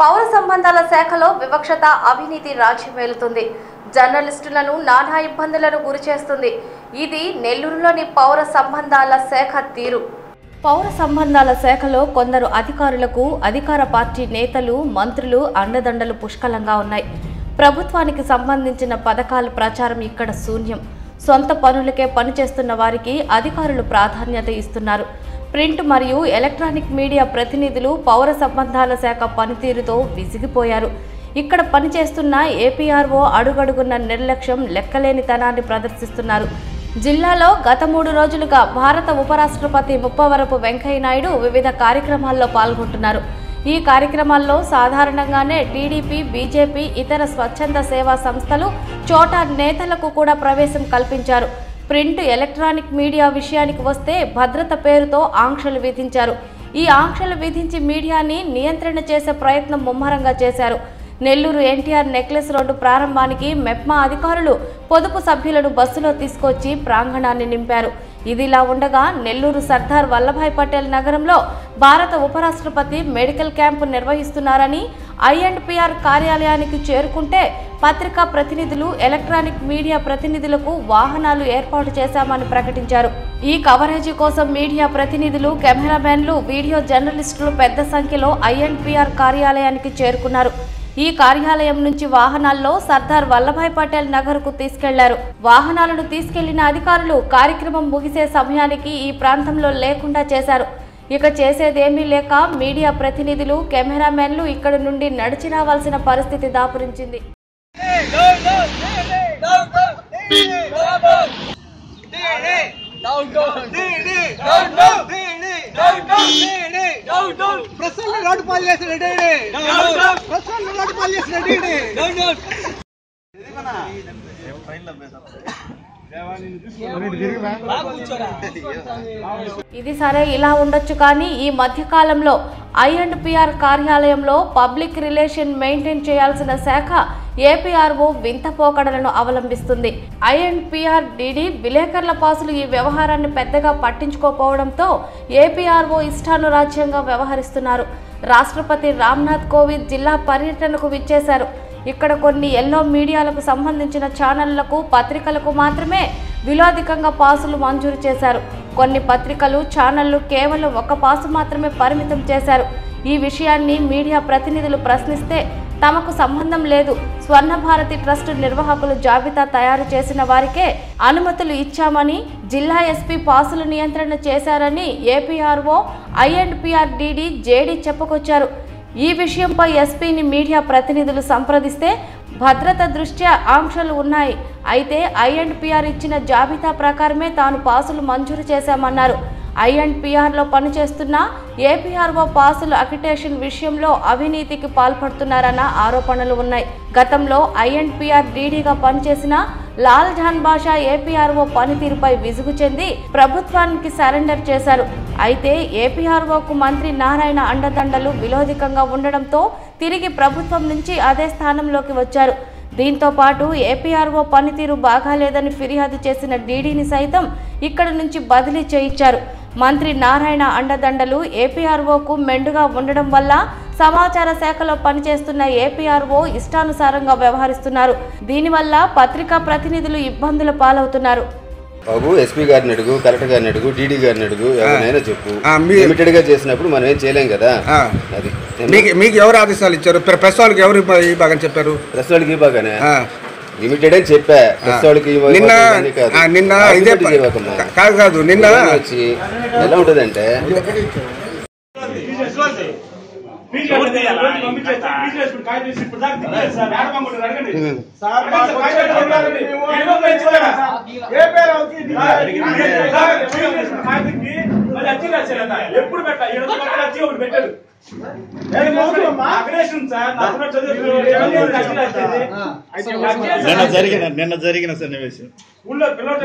పౌర సంబంధాల శాఖలో వివక్షత అవినీతి రాజ్యమేలుతుంది జర్నలిస్టులను నానా ఇబ్బందులను గురిచేస్తుంది ఇది నెల్లూరులోని పౌర సంబంధాల శాఖ తీరు. పౌర సంబంధాల శాఖలో కొందరు అధికారులకు అధికార పార్టీ నేతలు మంత్రులు అండదండలు పుష్కలంగా ఉన్నాయి. ప్రభుత్వానికి సంబంధించిన పథకాల ప్రచారం ఇక్కడ శూన్యం. సొంత పనులకే పనిచేస్తున్న వారికి అధికారులు ప్రాధాన్యత ఇస్తున్నారు. ప్రింట్ మరియు ఎలక్ట్రానిక్ మీడియా ప్రతినిధులు పౌర సంబంధాల శాఖ పనితీరుతో విసిగిపోయారు. ఇక్కడ పనిచేస్తున్న ఏపీఆర్ఓ అడుగడుగున్న నిర్లక్ష్యం లెక్కలేనితనాన్ని ప్రదర్శిస్తున్నారు. జిల్లాలో గత మూడు రోజులుగా భారత ఉపరాష్ట్రపతి ముప్పవరపు వెంకయ్యనాయుడు వివిధ కార్యక్రమాల్లో పాల్గొంటున్నారు. ఈ కార్యక్రమాల్లో సాధారణంగానే టీడీపీ బీజేపీ ఇతర స్వచ్ఛంద సేవా సంస్థలు చోటా నేతలకు కూడా ప్రవేశం కల్పించారు. ప్రింట్ ఎలక్ట్రానిక్ మీడియా విషయానికి వస్తే భద్రత పేరుతో ఆంక్షలు విధించారు. ఈ ఆంక్షలు విధించి మీడియాని నియంత్రణ చేసే ప్రయత్నం ముమ్మరంగా చేశారు. నెల్లూరు ఎన్టీఆర్ నెక్లెస్ రోడ్డు ప్రారంభానికి మెప్మా అధికారులు పొదుపు సభ్యులను బస్సులో తీసుకొచ్చి ప్రాంగణాన్ని నింపారు. ఇదిలా ఉండగా నెల్లూరు సర్దార్ వల్లభాయ్ పటేల్ నగరంలో భారత ఉపరాష్ట్రపతి మెడికల్ క్యాంపు నిర్వహిస్తున్నారని ఐఎండ్పిఆర్ కార్యాలయానికి చేరుకుంటే పత్రికా ప్రతినిధులు ఎలక్ట్రానిక్ మీడియా ప్రతినిధులకు వాహనాలు ఏర్పాటు చేశామని ప్రకటించారు. ఈ కవరేజీ కోసం మీడియా ప్రతినిధులు కెమెరామెన్లు వీడియో జర్నలిస్టులు పెద్ద సంఖ్యలో ఐఎండ్పిఆర్ కార్యాలయానికి చేరుకున్నారు. ఈ కార్యాలయం నుంచి వాహనాల్లో సర్దార్ వల్లభాయ్ పటేల్ నగర్కు తీసుకెళ్ళారు వాహనాలను తీసుకెళ్ళిన అధికారులు కార్యక్రమం ముగిసే సమయానికి ఈ ప్రాంతంలో లేకుండా చేశారు ఇక చేసేదేమీ లేక మీడియా ప్రతినిధులు కెమెరామెన్లు ఇక్కడ నుండి నడిచి రావాల్సిన పరిస్థితి దాపురించింది ప్రసన్న రోడ్డు పాలు చేసిన రెడ్డి ప్రసన్న రోడ్డు పాలు చేసిన రెడ్డి ఇది సరే ఇలా ఉండొచ్చు కానీ ఈ మధ్యకాలంలో ఐ ఐఎండ్పిఆర్ కార్యాలయంలో పబ్లిక్ రిలేషన్ మెయింటైన్ చేయాల్సిన శాఖ ఏపీఆర్ఓ వింత పోకడలను అవలంబిస్తుంది. ఐ అండ్ డిడి విలేకరుల పాసులు ఈ వ్యవహారాన్ని పెద్దగా పట్టించుకోకపోవడంతో ఏపీఆర్ఓ ఇష్టానురాజ్యంగా వ్యవహరిస్తున్నారు. రాష్ట్రపతి రామ్నాథ్ కోవింద్ జిల్లా పర్యటనకు విచ్చేశారు. ఇక్కడ కొన్ని ఎల్లో మీడియాలకు సంబంధించిన ఛానళ్ళకు పత్రికలకు మాత్రమే విలోధికంగా పాసులు మంజూరు చేశారు. కొన్ని పత్రికలు ఛానళ్ళు కేవలం ఒక పాసు మాత్రమే పరిమితం చేశారు. ఈ విషయాన్ని మీడియా ప్రతినిధులు ప్రశ్నిస్తే తమకు సంబంధం లేదు. స్వర్ణ భారతి ట్రస్ట్ నిర్వాహకులు జాబితా తయారు చేసిన వారికే అనుమతులు ఇచ్చామని జిల్లా ఎస్పీ పాసుల నియంత్రణ చేశారని ఏపీఆర్ఓ ఐఎండ్పిఆర్ డిడి జేడీ చెప్పుకొచ్చారు. ఈ విషయంపై ఎస్పీని మీడియా ప్రతినిధులు సంప్రదిస్తే భద్రత దృష్ట్యా ఆంక్షలు ఉన్నాయి. అయితే ఐఎండ్పిఆర్ ఇచ్చిన జాబితా ప్రకారమే తాను పాసులు మంజూరు చేశామన్నారు. ఐఎండ్పిఆర్లో పనిచేస్తున్న ఏపీఆర్ఓ పాసులు అకిటేషన్ విషయంలో అవినీతికి పాల్పడుతున్నారన్న ఆరోపణలు ఉన్నాయి. గతంలో ఐఎండ్పిఆర్ డీడీగా పనిచేసిన లాల్ జాన్ బాషా ఏపీఆర్ఓ పనితీరుపై విసుగు చెంది ప్రభుత్వానికి సరెండర్ చేశారు. అయితే ఏపీఆర్ఓకు మంత్రి నారాయణ అండదండలు విలోధికంగా ఉండడంతో తిరిగి ప్రభుత్వం నుంచి అదే స్థానంలోకి వచ్చారు. దీంతో పాటు ఏపీఆర్ఓ పనితీరు బాగాలేదని ఫిర్యాదు చేసిన డీడీని సైతం ఇక్కడ నుంచి బదిలీ చేయించారు. మంత్రి నారాయణ అండదండలు ఏపీఆర్ఓకు మెండుగా ఉండడం వల్ల సమాచార శాఖలో పనిచేస్తున్న ఏపీఆర్ఓ ఇష్టానుసారంగా వ్యవహరిస్తున్నారు. దీనివల్ల పత్రికా ప్రతినిధులు ఇబ్బందుల పాలవుతున్నారు. బాబు ఎస్పీ గారిని అడుగు కలెక్టర్ గారిని అడుగు డీడీ గారిని అడుగు ఎవరినైనా చెప్పు. లిమిటెడ్గా చేసినప్పుడు మనం ఏం చేయలేం కదా. అది. మీకు మీకు ఎవరు ఆదేశాలు ఇచ్చారు? ప్ర- ప్రెస్ వాళ్ళకి ఎవరు ఈ భాగం చెప్పారు? ప్రెస్ వాళ్ళకి ఇవ్వగానే ఆ. లిమిటెడ్ అని చెప్పా. ప్రెస్ వాళ్ళకి నిన్న నిన్న ఇదే కాదు కాదు నిన్న వచ్చి ఎలా ఉంటుందంటే ఎప్పుడు పెట్టా ఏడు వచ్చి ఒకటి పెట్టాడు నిన్న జరిగిన నిన్న జరిగిన సన్నివేశం ఊళ్ళో పిల్లలు